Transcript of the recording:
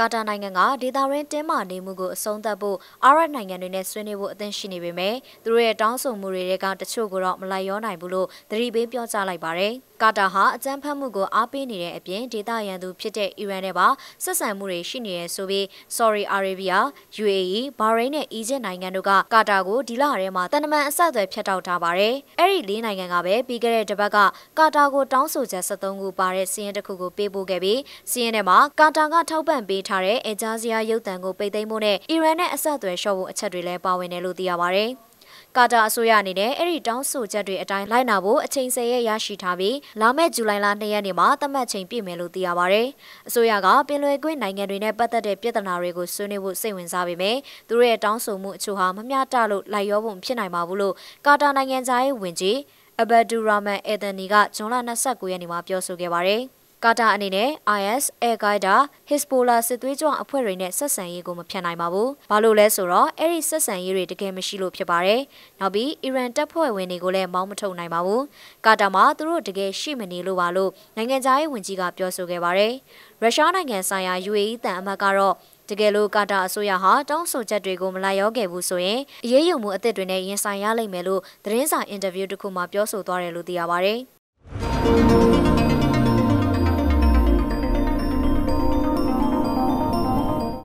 ကာတာနိုင်ငံကဒေသရင်းတင်းမာနေမှုကိုအဆုံးသတ်ဖို့အာရပ်နိုင်ငံတွေနဲ့ဆွေးနွေးဖို့အသင့်ရှိနေပေမဲ့သူတို့ရဲ့တောင်းဆိုမှုတွေကတချို့ကတော့မလိုက်ရောနိုင်ဘူးလို့သတိပေးပြောကြားလိုက်ပါတယ်။ကာတာဟာအကြမ်းဖက်မှုကိုအားပေးနေတဲ့အပြင်ဒေသရန်သူဖြစ်တဲ့အီရန်နဲ့ပါဆက်ဆံမှုတွေရှိနေတယ်ဆိုပြီး Saudi Arabia, UAE, Bahrain နဲ့ Egypt နိုင်ငံတို့ကကာတာကိုဒီလထဲမှာတန်တမန်အဆက်အသွယ်ဖြတ်တောက်ထားပါတယ်။အဲ့ဒီလေးနိုင်ငံကပဲပြီးခဲ့တဲ့တစ်ပတ်ကကာတာကိုတောင်းဆိုချက်73ခုပါတဲ့စီးရင်တစ်ခုကိုပေးပို့ခဲ့ပြီးစီးရင်ထဲမှာကာတာကထောက်ပံ့ပေးထားတဲ့အဂျာဇီယာရုပ်သံကိုပိတ်သိမ်းဖို့နဲ့အီရန်နဲ့အဆက်အသွယ်လျှော့ဖို့အချက်တွေလည်းပါဝင်တယ်လို့သိရပါဗျ။ကာတာအစိုးရအနေနဲ့အဲ့ဒီတောင်းဆိုချက်တွေအတိုင်းလိုက်နာဖို့အချိန်ဆယ်ရက်ရရှိထားပြီးလာမယ့်ဇူလိုင်လ2ရက်နေ့မှာသတ်မှတ်ချိန်ပြည့်မယ်လို့သိရပါဗျ။အစိုးရကပင်လယ်ကွေ့နိုင်ငံတွေနဲ့ပတ်သက်တဲ့ပြဿနာတွေကိုဆွေးနွေးဖို့စိတ်ဝင်စားပေမဲ့သူတို့ရဲ့တောင်းဆိုမှုအချို့ဟာမမျှတလို့လိုက်ရောဖို့ဖြစ်နိုင်ပါဘူးလို့ကာတာနိုင်ငံသားရေးဝန်ကြီးအဘဒူရာမန်အက်ဒနီကဇွန်လ29ရက်နေ့မှာပြောဆိုခဲ့ပါတယ်။ ကာတာအနေနဲ့ IS, Al-Qaeda, Hezbollah စစ်သွေးကြွအဖွဲ့တွေနဲ့ဆက်ဆံရေးကိုမဖြတ်နိုင်ပါဘူး။ဘာလို့လဲဆိုတော့အဲ့ဒီဆက်ဆံရေးတွေတကယ်မရှိလို့ဖြစ်ပါတယ်။နောက်ပြီးအီရန်တပ်ဖွဲ့ဝင်တွေကိုလည်းမောင်းမထုတ်နိုင်ပါဘူး။ကာတာမှာသူတို့တကယ်ရှိမနေလို့ပါလို့နိုင်ငံသားရေးဝန်ကြီးကပြောဆိုခဲ့ပါတယ်။ရုရှားနိုင်ငံဆိုင်ရာ UAE တန်အမတ်ကတော့တကယ်လို့ကာတာအစိုးရဟာတောင်းဆိုချက်တွေကိုမလိုက်ရောခဲ့ဘူးဆိုရင်အရေးယူမှုအသစ်တွေနဲ့ရင်ဆိုင်ရလိမ့်မယ်လို့သတင်းစာအင်တာဗျူးတစ်ခုမှာပြောဆိုသွားတယ်လို့သိရပါဗျ။